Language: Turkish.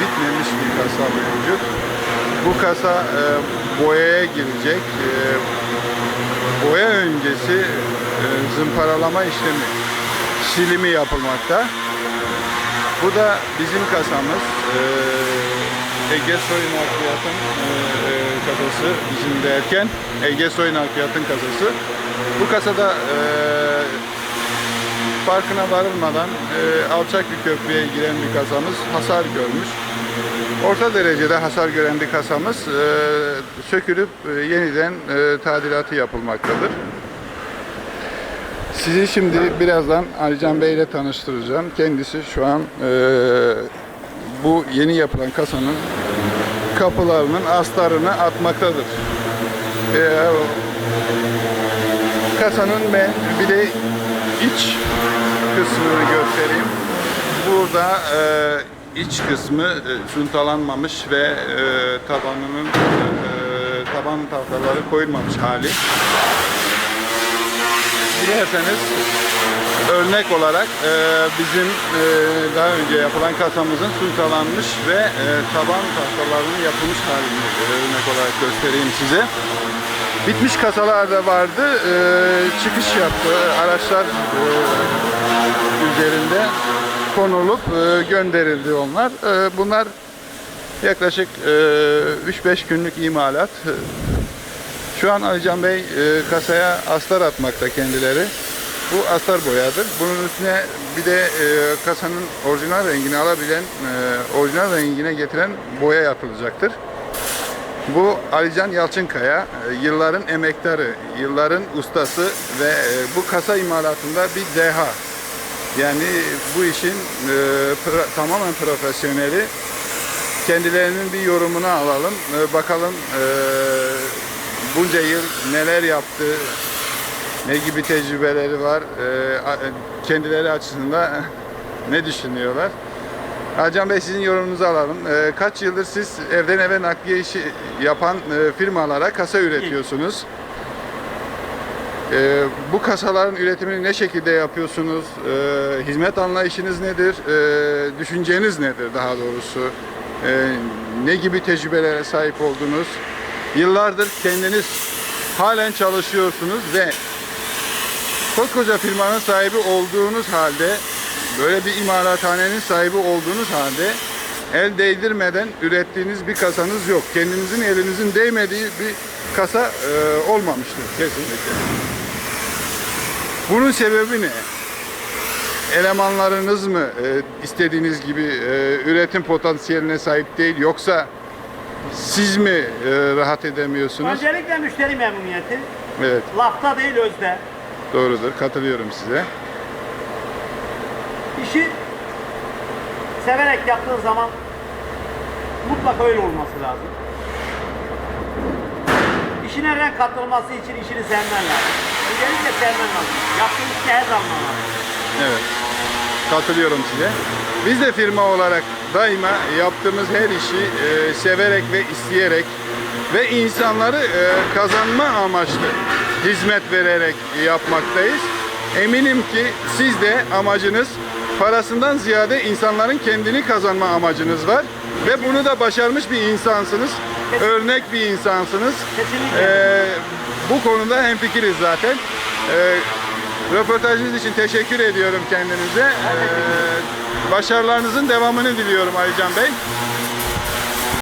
bitmemiş bir kasa mevcut. Bu kasa e, boyaya girecek. E, boya öncesi e, zımparalama işlemi, silimi yapılmakta. Bu da bizim kasamız. E, Ege Soy Nakliyat'ın e, e, kasası bizim derken Ege Soy Nakliyat'ın kasası. Bu kasada e, farkına varılmadan e, alçak bir köprüye giren bir kasamız hasar görmüş. Orta derecede hasar gören bir kasamız e, sökülüp e, yeniden e, tadilatı yapılmaktadır. Sizi şimdi birazdan Alican Bey ile tanıştıracağım. Kendisi şu an e, bu yeni yapılan kasanın kapılarının astarını atmaktadır. E, kasanın ben bir de iç kısmını göstereyim. Burada e, iç kısmı e, suntalanmamış ve e, tabanının e, taban tahtaları koyulmamış hali. Dilerseniz örnek olarak e, bizim e, daha önce yapılan kasamızın suntalanmış ve e, taban tahtalarının yapılmış halini örnek olarak göstereyim size. Bitmiş kasalar da vardı. E, çıkış yaptı. Araçlar e, üzerinde konulup e, gönderildi onlar. E, bunlar yaklaşık e, 3-5 günlük imalat. E, Şu an Alican Bey e, kasaya astar atmakta kendileri. Bu astar boyadır. Bunun üstüne bir de e, kasanın orijinal rengini alabilen, e, orijinal rengine getiren boya yapılacaktır. Bu Alican Yalçınkaya, e, yılların emektarı, yılların ustası ve e, bu kasa imalatında bir deha. Yani bu işin e, pro- tamamen profesyoneli. Kendilerinin bir yorumunu alalım. E, bakalım e, bunca yıl neler yaptı, ne gibi tecrübeleri var, e, a- kendileri açısından ne düşünüyorlar. Hacan Bey sizin yorumunuzu alalım. E, kaç yıldır siz evden eve nakliye işi yapan e, firmalara kasa üretiyorsunuz? E, bu kasaların üretimini ne şekilde yapıyorsunuz? E, hizmet anlayışınız nedir? E, düşünceniz nedir daha doğrusu? E, ne gibi tecrübelere sahip oldunuz? Yıllardır kendiniz halen çalışıyorsunuz ve koskoca firmanın sahibi olduğunuz halde böyle bir imalathanenin sahibi olduğunuz halde el değdirmeden ürettiğiniz bir kasanız yok. Kendinizin elinizin değmediği bir kasa e, olmamıştır kesinlikle. Bunun sebebi ne? Elemanlarınız mı e, istediğiniz gibi e, üretim potansiyeline sahip değil yoksa siz mi e, rahat edemiyorsunuz? Öncelikle müşteri memnuniyeti. Evet, Lafta değil özde. doğrudur. Katılıyorum size. İşi severek yaptığın zaman mutlaka öyle olması lazım. İşine renk katılması için işini sevmen lazım. Öncelikle sevmen lazım. Yaptığın işte her zaman lazım. Evet. Katılıyorum size. Biz de firma olarak daima yaptığımız her işi e, severek ve isteyerek ve insanları e, kazanma amaçlı hizmet vererek yapmaktayız. Eminim ki siz de amacınız parasından ziyade insanların kendini kazanma amacınız var ve bunu da başarmış bir insansınız. Örnek bir insansınız. Kesinlikle. Ee, bu konuda hemfikiriz zaten. Ee, röportajınız için teşekkür ediyorum kendinize. Ee, başarılarınızın devamını diliyorum Alican Bey.